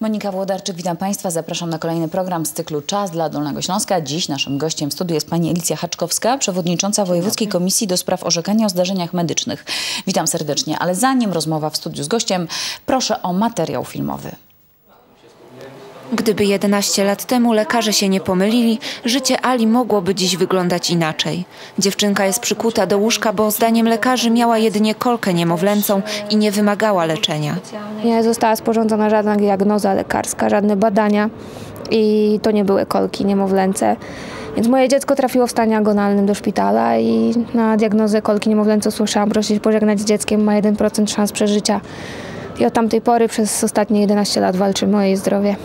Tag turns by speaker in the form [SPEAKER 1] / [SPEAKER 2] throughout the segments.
[SPEAKER 1] Monika Włodarczyk, witam Państwa. Zapraszam na kolejny program z cyklu Czas dla Dolnego Śląska. Dziś naszym gościem w studiu jest pani Elicja Haczkowska, przewodnicząca Wojewódzkiej Komisji do Spraw Orzekania o Zdarzeniach Medycznych. Witam serdecznie, ale zanim rozmowa w studiu z gościem, proszę o materiał filmowy.
[SPEAKER 2] Gdyby 11 lat temu lekarze się nie pomylili, życie Ali mogłoby dziś wyglądać inaczej. Dziewczynka jest przykuta do łóżka, bo zdaniem lekarzy miała jedynie kolkę niemowlęcą i nie wymagała leczenia.
[SPEAKER 3] Nie została sporządzona żadna diagnoza lekarska, żadne badania i to nie były kolki niemowlęce. Więc moje dziecko trafiło w stanie agonalnym do szpitala i na diagnozę kolki niemowlęce usłyszałam, prosić pożegnać z dzieckiem, ma 1% szans przeżycia. I od tamtej pory przez ostatnie 11 lat walczymy o jej zdrowie.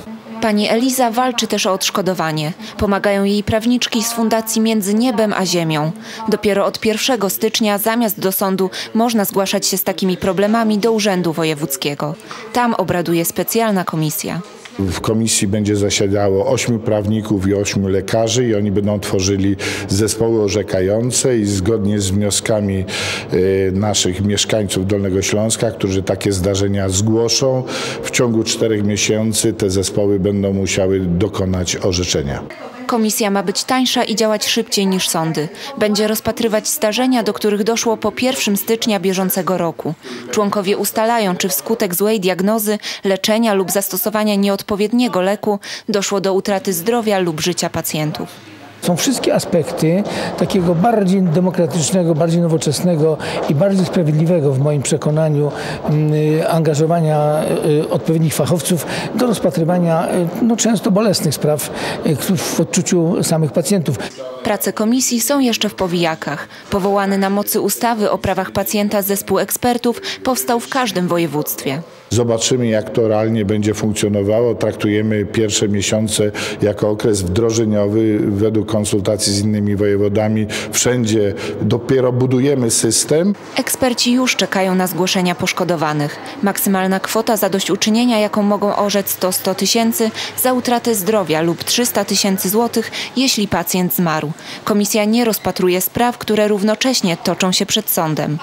[SPEAKER 2] Pani Eliza walczy też o odszkodowanie. Pomagają jej prawniczki z Fundacji Między Niebem a Ziemią. Dopiero od 1 stycznia zamiast do sądu można zgłaszać się z takimi problemami do Urzędu Wojewódzkiego. Tam obraduje specjalna komisja.
[SPEAKER 4] W komisji będzie zasiadało ośmiu prawników i ośmiu lekarzy i oni będą tworzyli zespoły orzekające i zgodnie z wnioskami y, naszych mieszkańców Dolnego Śląska, którzy takie zdarzenia zgłoszą, w ciągu czterech miesięcy te zespoły będą musiały dokonać orzeczenia.
[SPEAKER 2] Komisja ma być tańsza i działać szybciej niż sądy. Będzie rozpatrywać zdarzenia, do których doszło po 1 stycznia bieżącego roku. Członkowie ustalają, czy wskutek złej diagnozy, leczenia lub zastosowania nieodpowiedniego leku doszło do utraty zdrowia lub życia pacjentów.
[SPEAKER 5] Są wszystkie aspekty takiego bardziej demokratycznego, bardziej nowoczesnego i bardziej sprawiedliwego w moim przekonaniu mm, angażowania y, odpowiednich fachowców do rozpatrywania y, no, często bolesnych spraw y, w odczuciu samych pacjentów.
[SPEAKER 2] Prace komisji są jeszcze w powijakach. Powołany na mocy ustawy o prawach pacjenta zespół ekspertów powstał w każdym województwie.
[SPEAKER 4] Zobaczymy, jak to realnie będzie funkcjonowało. Traktujemy pierwsze miesiące jako okres wdrożeniowy według konsultacji z innymi wojewodami. Wszędzie dopiero budujemy system.
[SPEAKER 2] Eksperci już czekają na zgłoszenia poszkodowanych. Maksymalna kwota zadośćuczynienia, jaką mogą orzec, to 100 tysięcy za utratę zdrowia lub 300 tysięcy złotych, jeśli pacjent zmarł. Komisja nie rozpatruje spraw, które równocześnie toczą się przed sądem.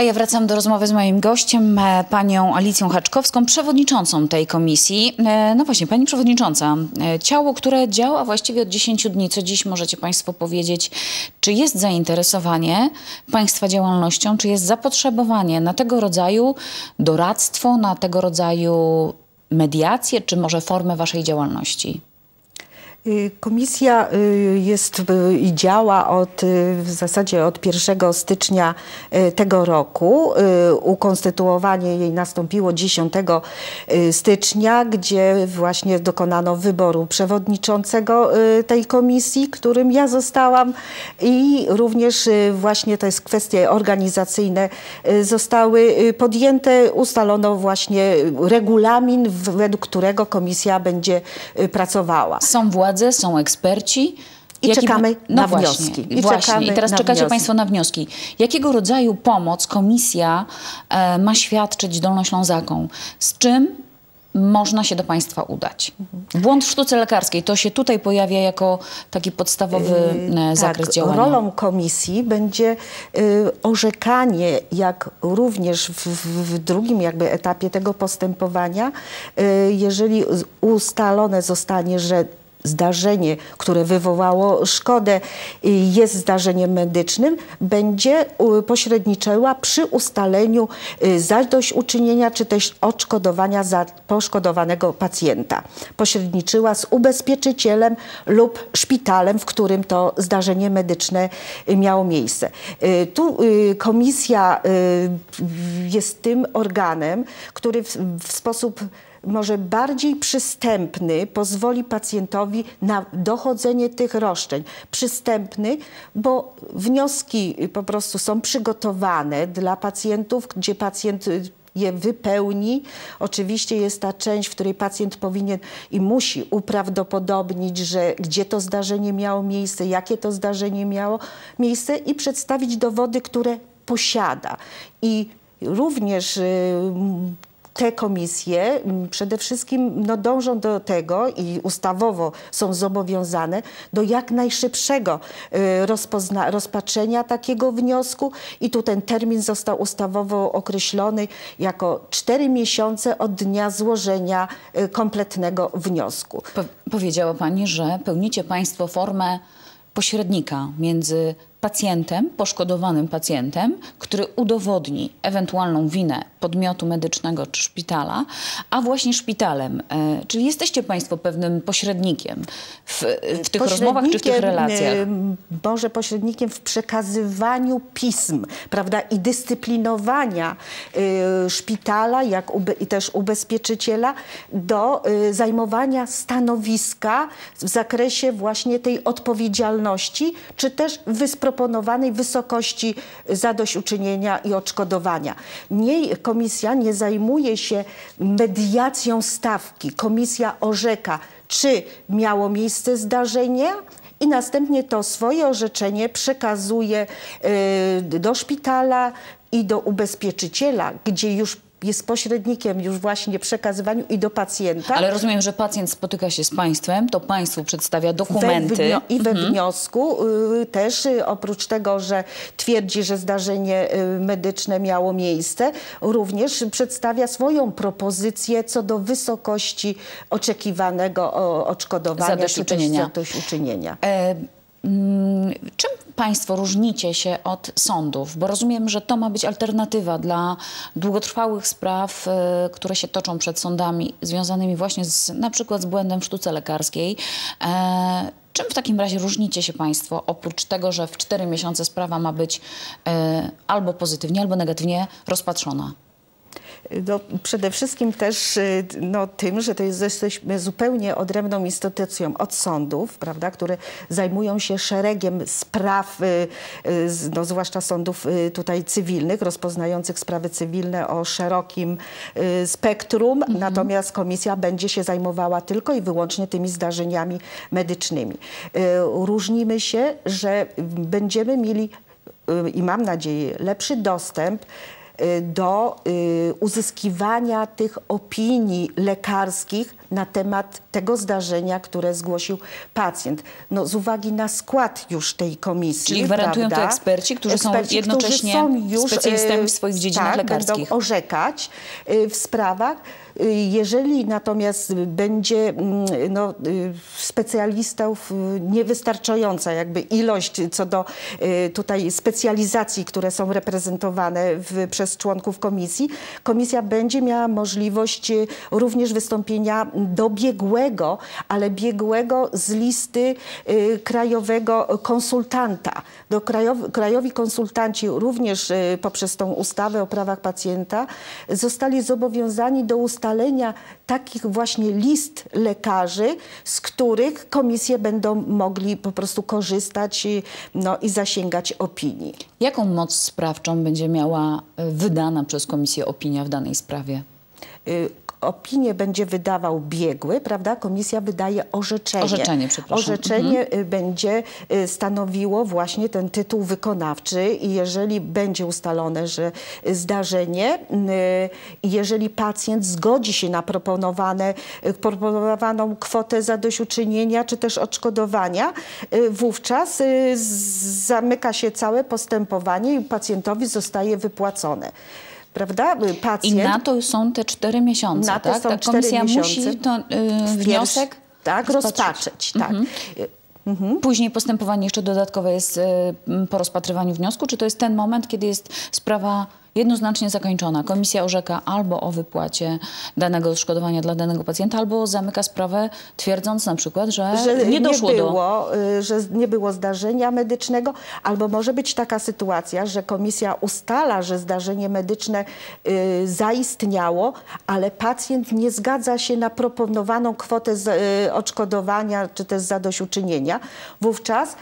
[SPEAKER 1] A ja wracam do rozmowy z moim gościem, e, panią Alicją Haczkowską, przewodniczącą tej komisji. E, No właśnie, pani przewodnicząca, e, ciało, które działa właściwie od 10 dni, co dziś możecie państwo powiedzieć, czy jest zainteresowanie państwa działalnością, czy jest zapotrzebowanie na tego rodzaju doradztwo, na tego rodzaju mediację, czy może formę waszej działalności?
[SPEAKER 6] Y, Komisja y, jest y, i działa od, w zasadzie od 1 stycznia tego roku. Ukonstytuowanie jej nastąpiło 10 y, stycznia, gdzie właśnie dokonano wyboru przewodniczącego tej komisji, którym ja zostałam i również właśnie jest kwestie organizacyjne zostały podjęte. Ustalono właśnie regulamin, według którego komisja będzie pracowała.
[SPEAKER 1] Są władze, są eksperci.
[SPEAKER 6] I czekamy
[SPEAKER 1] no
[SPEAKER 6] na
[SPEAKER 1] właśnie,
[SPEAKER 6] wnioski. I
[SPEAKER 1] właśnie. I teraz czekacie
[SPEAKER 6] wnioski.
[SPEAKER 1] Państwo na wnioski. Jakiego rodzaju pomoc komisja e, ma świadczyć Dolnoślązakom? Z czym można się do Państwa udać? Błąd w sztuce lekarskiej to się tutaj pojawia jako taki podstawowy e, zakres
[SPEAKER 6] tak,
[SPEAKER 1] działania.
[SPEAKER 6] Rolą komisji będzie y, orzekanie, jak również w, w, drugim jakby etapie tego postępowania, y, jeżeli ustalone zostanie, że zdarzenie, które wywołało szkodę, jest zdarzeniem medycznym, będzie pośredniczyła przy ustaleniu y, zadośćuczynienia czy też odszkodowania za poszkodowanego pacjenta. Pośredniczyła z ubezpieczycielem lub szpitalem, w którym to zdarzenie medyczne y, miało miejsce. Y, Tu komisja jest tym organem, który w sposób może bardziej przystępny pozwoli pacjentowi na dochodzenie tych roszczeń. Przystępny, bo wnioski po prostu są przygotowane dla pacjentów, gdzie pacjent y, je wypełni. Oczywiście jest ta część, w której pacjent powinien i musi uprawdopodobnić, że gdzie to zdarzenie miało miejsce, jakie to zdarzenie miało miejsce i przedstawić dowody, które posiada. I również y, te komisje przede wszystkim no, dążą do tego i ustawowo są zobowiązane do jak najszybszego y, rozpatrzenia takiego wniosku i tu ten termin został ustawowo określony jako cztery miesiące od dnia złożenia y, kompletnego wniosku.
[SPEAKER 1] Po, powiedziała Pani, że pełnicie Państwo formę pośrednika między pacjentem, poszkodowanym pacjentem, który udowodni ewentualną winę podmiotu medycznego czy szpitala, a właśnie szpitalem. E, czyli jesteście Państwo pewnym pośrednikiem w, w tych rozmowach czy w tych relacjach.
[SPEAKER 6] y, Może pośrednikiem w przekazywaniu pism, prawda, i dyscyplinowania y, szpitala, jak ube, i też ubezpieczyciela do y, zajmowania stanowiska w zakresie właśnie tej odpowiedzialności, czy też wysproponowanej wysokości zadośćuczynienia i odszkodowania. Nie, komisja nie zajmuje się mediacją stawki. Komisja orzeka, czy miało miejsce zdarzenie, i następnie to swoje orzeczenie przekazuje y, do szpitala i do ubezpieczyciela, gdzie już jest pośrednikiem już właśnie przekazywaniu i do pacjenta.
[SPEAKER 1] Ale rozumiem, że pacjent spotyka się z Państwem, to Państwu przedstawia dokumenty.
[SPEAKER 6] We wnio- I we
[SPEAKER 1] Mhm.
[SPEAKER 6] wniosku y, też y, oprócz tego, że twierdzi, że zdarzenie y, medyczne miało miejsce, również przedstawia swoją propozycję co do wysokości oczekiwanego o, odszkodowania czy też
[SPEAKER 1] Zadośćuczynienia.
[SPEAKER 6] zadośćuczynienia.
[SPEAKER 1] E, mm, czym Państwo różnicie się od sądów? Bo rozumiem, że to ma być alternatywa dla długotrwałych spraw, e, które się toczą przed sądami, związanymi właśnie z, na przykład z błędem w sztuce lekarskiej. E, czym w takim razie różnicie się Państwo, oprócz tego, że w cztery miesiące sprawa ma być e, albo pozytywnie, albo negatywnie rozpatrzona?
[SPEAKER 6] No, przede wszystkim też y, no, tym, że to jest, jesteśmy zupełnie odrębną instytucją od sądów, prawda, które zajmują się szeregiem spraw, y, y, no, zwłaszcza sądów tutaj cywilnych, rozpoznających sprawy cywilne o szerokim spektrum, natomiast komisja będzie się zajmowała tylko i wyłącznie tymi zdarzeniami medycznymi. Różnimy się, że będziemy mieli i mam nadzieję lepszy dostęp do y, uzyskiwania tych opinii lekarskich na temat tego zdarzenia, które zgłosił pacjent. No, z uwagi na skład już tej komisji.
[SPEAKER 1] Czyli gwarantują to
[SPEAKER 6] prawda?
[SPEAKER 1] eksperci, którzy są
[SPEAKER 6] Eksperci,
[SPEAKER 1] jednocześnie specjalistami w swoich dziedzinach
[SPEAKER 6] tak,
[SPEAKER 1] lekarskich.
[SPEAKER 6] Będą orzekać y, w sprawach. Jeżeli natomiast będzie mm, no, y, specjalistów y, niewystarczająca jakby ilość co do y, tutaj specjalizacji, które są reprezentowane w, przez członków komisji, komisja będzie miała możliwość również wystąpienia do biegłego, ale biegłego z listy krajowego konsultanta. Do krajowi, konsultanci również poprzez tą ustawę o prawach pacjenta zostali zobowiązani do ustalenia takich właśnie list lekarzy, z których komisje będą mogli po prostu korzystać y, no, i zasięgać opinii.
[SPEAKER 1] Jaką moc sprawczą będzie miała e, wydana przez Komisję opinia w danej sprawie?
[SPEAKER 6] Opinię będzie wydawał biegły, prawda? Komisja wydaje orzeczenie.
[SPEAKER 1] Orzeczenie, przepraszam.
[SPEAKER 6] Orzeczenie y, będzie y, stanowiło właśnie ten tytuł wykonawczy i jeżeli będzie ustalone, że zdarzenie, y, jeżeli pacjent zgodzi się na proponowane, proponowaną kwotę zadośćuczynienia czy też odszkodowania, wówczas zamyka się całe postępowanie i pacjentowi zostaje wypłacone. Prawda? Y,
[SPEAKER 1] I
[SPEAKER 6] Pacjent
[SPEAKER 1] na to są te cztery miesiące,
[SPEAKER 6] na to
[SPEAKER 1] tak?
[SPEAKER 6] są
[SPEAKER 1] Ta komisja
[SPEAKER 6] miesiące.
[SPEAKER 1] musi to, y,
[SPEAKER 6] w
[SPEAKER 1] wniosek
[SPEAKER 6] tak, rozpatrzeć. Tak.
[SPEAKER 1] Mhm. Później postępowanie jeszcze dodatkowe jest y, po rozpatrywaniu wniosku, czy to jest ten moment, kiedy jest sprawa jednoznacznie zakończona? Komisja orzeka albo o wypłacie danego odszkodowania dla danego pacjenta, albo zamyka sprawę, twierdząc na przykład, że,
[SPEAKER 6] że
[SPEAKER 1] nie doszło do...
[SPEAKER 6] było, y, że nie było zdarzenia medycznego, albo może być taka sytuacja, że komisja ustala, że zdarzenie medyczne y, zaistniało, ale pacjent nie zgadza się na proponowaną kwotę z, y, odszkodowania czy też zadośćuczynienia. Wówczas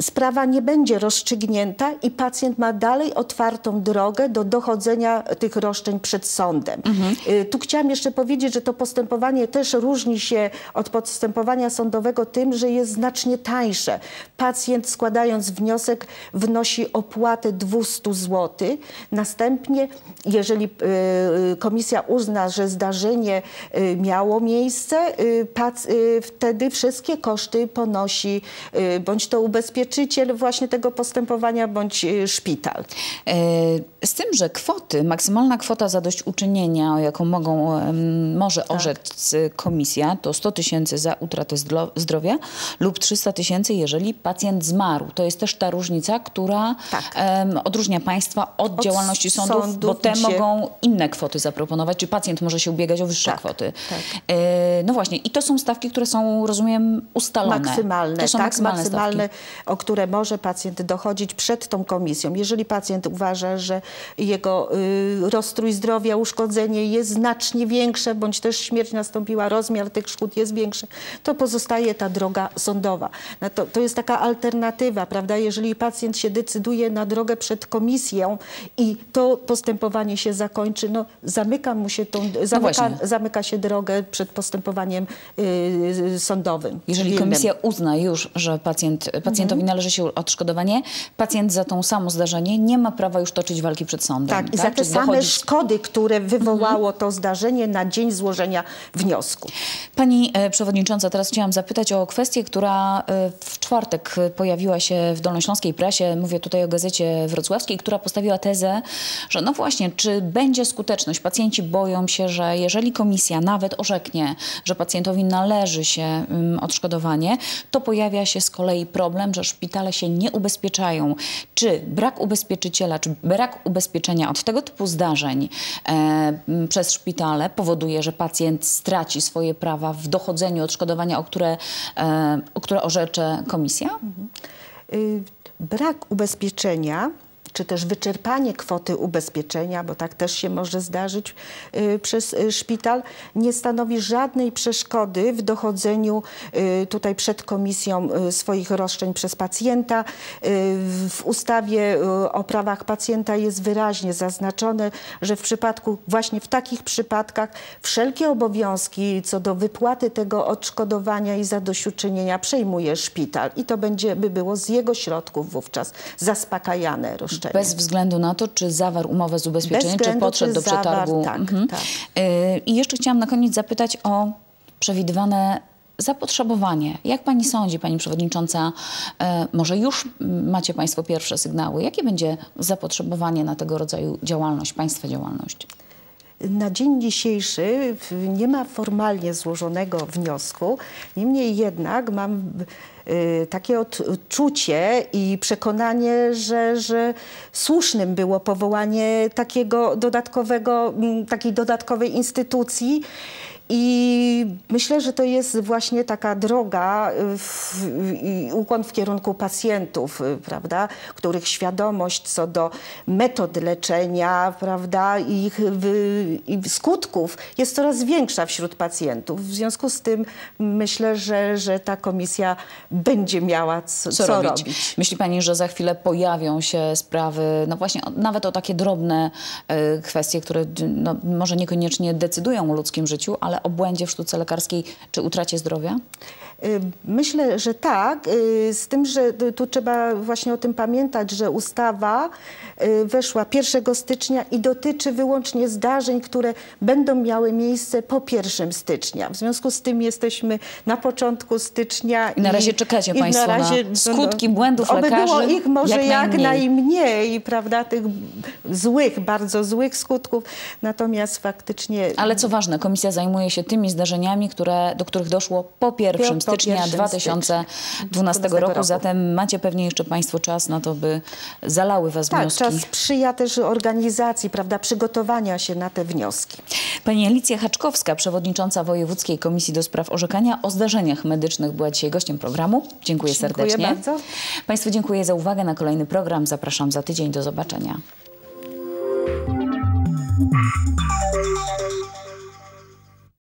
[SPEAKER 6] sprawa nie będzie rozstrzygnięta i pacjent ma dalej otwartą drogę do dochodzenia tych roszczeń przed sądem. Y, Tu chciałam jeszcze powiedzieć, że to postępowanie też różni się od postępowania sądowego tym, że jest znacznie tańsze. Pacjent składając wniosek wnosi opłatę 200 zł. Następnie, jeżeli y, komisja uzna, że zdarzenie y, miało miejsce, y, y, wtedy wszystkie koszty ponosi y, bądź to ubezpieczyciel właśnie tego postępowania, bądź y, szpital.
[SPEAKER 1] E, Z tym, że kwoty, maksymalna kwota zadośćuczynienia, o jaką mogą, może
[SPEAKER 6] Tak.
[SPEAKER 1] orzec y, komisja, to 100 tysięcy za utratę zdro- zdrowia lub 300 tysięcy, jeżeli pacjent zmarł. To jest też ta różnica, która
[SPEAKER 6] Tak.
[SPEAKER 1] odróżnia państwa od,
[SPEAKER 6] Od
[SPEAKER 1] działalności sądów,
[SPEAKER 6] sądów,
[SPEAKER 1] bo te mogą inne kwoty zaproponować, czy pacjent może się ubiegać o wyższe
[SPEAKER 6] Tak,
[SPEAKER 1] kwoty.
[SPEAKER 6] tak.
[SPEAKER 1] E, No właśnie, i to są stawki, które są, rozumiem, ustalone.
[SPEAKER 6] Maksymalne,
[SPEAKER 1] to są
[SPEAKER 6] tak,
[SPEAKER 1] maksymalne,
[SPEAKER 6] maksymalne,
[SPEAKER 1] stawki.
[SPEAKER 6] O które może pacjent dochodzić przed tą komisją. Jeżeli pacjent uważa, że jego y, rozstrój zdrowia, uszkodzenie jest znacznie większe, bądź też śmierć nastąpiła, rozmiar tych szkód jest większy, to pozostaje ta droga sądowa. No to, to jest taka alternatywa, prawda? Jeżeli pacjent się decyduje na drogę przed komisją i to postępowanie się zakończy, no zamyka mu się tą, zamyka,
[SPEAKER 1] właśnie.
[SPEAKER 6] zamyka się drogę przed postępowaniem y, sądowym.
[SPEAKER 1] Jeżeli komisja uzna już, że pacjent, pacjentowi
[SPEAKER 6] Mhm.
[SPEAKER 1] Należy się odszkodowanie, pacjent za tą samo zdarzenie nie ma prawa już toczyć walki przed sądem.
[SPEAKER 6] Tak, i za te
[SPEAKER 1] Czyli
[SPEAKER 6] same
[SPEAKER 1] dochodzi-
[SPEAKER 6] szkody, które wywołało to zdarzenie na dzień złożenia wniosku.
[SPEAKER 1] Pani e, przewodnicząca, teraz chciałam zapytać o kwestię, która e, w czwartek pojawiła się w dolnośląskiej prasie. Mówię tutaj o gazecie wrocławskiej, która postawiła tezę, że no właśnie, czy będzie skuteczność? Pacjenci boją się, że jeżeli komisja nawet orzeknie, że pacjentowi należy się mm, odszkodowanie, to pojawia się z kolei problem, że szpitale się nie ubezpieczają. Czy brak ubezpieczyciela, czy brak ubezpieczenia od tego typu zdarzeń e, przez szpitale powoduje, że pacjent straci swoje prawa w dochodzeniu odszkodowania, o które, e, o które orzecze komisja?
[SPEAKER 6] Y, Brak ubezpieczenia, czy też wyczerpanie kwoty ubezpieczenia, bo tak też się może zdarzyć y, przez y, szpital, nie stanowi żadnej przeszkody w dochodzeniu y, tutaj przed komisją swoich roszczeń przez pacjenta. W ustawie o prawach pacjenta jest wyraźnie zaznaczone, że w przypadku, właśnie w takich przypadkach wszelkie obowiązki co do wypłaty tego odszkodowania i zadośćuczynienia przejmuje szpital i to będzie by było z jego środków wówczas zaspokajane roszczenie.
[SPEAKER 1] Bez względu na to, czy zawarł umowę z ubezpieczeniem, czy podszedł
[SPEAKER 6] czy
[SPEAKER 1] do
[SPEAKER 6] zawarł,
[SPEAKER 1] przetargu.
[SPEAKER 6] tak, tak.
[SPEAKER 1] Y, I jeszcze chciałam na koniec zapytać o przewidywane zapotrzebowanie. Jak pani sądzi, pani przewodnicząca, e, może już macie państwo pierwsze sygnały, jakie będzie zapotrzebowanie na tego rodzaju działalność, państwa działalność?
[SPEAKER 6] Na dzień dzisiejszy nie ma formalnie złożonego wniosku, niemniej jednak mam y, takie odczucie i przekonanie, że, że słusznym było powołanie takiego dodatkowego, takiej dodatkowej instytucji. I myślę, że to jest właśnie taka droga y, w, i ukłon w kierunku pacjentów, y, prawda, których świadomość co do metod leczenia, prawda, i ich i skutków jest coraz większa wśród pacjentów. W związku z tym myślę, że, że ta komisja będzie miała co,
[SPEAKER 1] Co,
[SPEAKER 6] co
[SPEAKER 1] robić?
[SPEAKER 6] robić.
[SPEAKER 1] Myśli pani, że za chwilę pojawią się sprawy, no właśnie nawet o takie drobne e, kwestie, które no, może niekoniecznie decydują o ludzkim życiu, ale o błędzie w sztuce lekarskiej czy utracie zdrowia?
[SPEAKER 6] Y, Myślę, że tak, y, z tym, że y, tu trzeba właśnie o tym pamiętać, że ustawa weszła 1 stycznia i dotyczy wyłącznie zdarzeń, które będą miały miejsce po 1 stycznia. W związku z tym jesteśmy na początku stycznia.
[SPEAKER 1] I na razie czekacie
[SPEAKER 6] i
[SPEAKER 1] państwo na skutki błędów
[SPEAKER 6] oby było
[SPEAKER 1] lekarzy
[SPEAKER 6] ich może
[SPEAKER 1] jak
[SPEAKER 6] jak,
[SPEAKER 1] najmniej.
[SPEAKER 6] najmniej, prawda, tych złych, bardzo złych skutków, natomiast faktycznie...
[SPEAKER 1] Ale co ważne, komisja zajmuje się tymi zdarzeniami, które, do których doszło po 1
[SPEAKER 6] Po
[SPEAKER 1] stycznia
[SPEAKER 6] 1
[SPEAKER 1] 2012
[SPEAKER 6] stycznia
[SPEAKER 1] roku.
[SPEAKER 6] roku.
[SPEAKER 1] Zatem macie pewnie jeszcze Państwo czas na to, by zalały Was
[SPEAKER 6] Tak,
[SPEAKER 1] wnioski.
[SPEAKER 6] czas sprzyja też organizacji, prawda, przygotowania się na te wnioski.
[SPEAKER 1] Pani Alicja Haczkowska, przewodnicząca Wojewódzkiej Komisji do Spraw Orzekania o Zdarzeniach Medycznych, była dzisiaj gościem programu. Dziękuję,
[SPEAKER 6] Dziękuję
[SPEAKER 1] serdecznie.
[SPEAKER 6] bardzo.
[SPEAKER 1] Państwu dziękuję za uwagę na kolejny program. Zapraszam za tydzień. Do zobaczenia.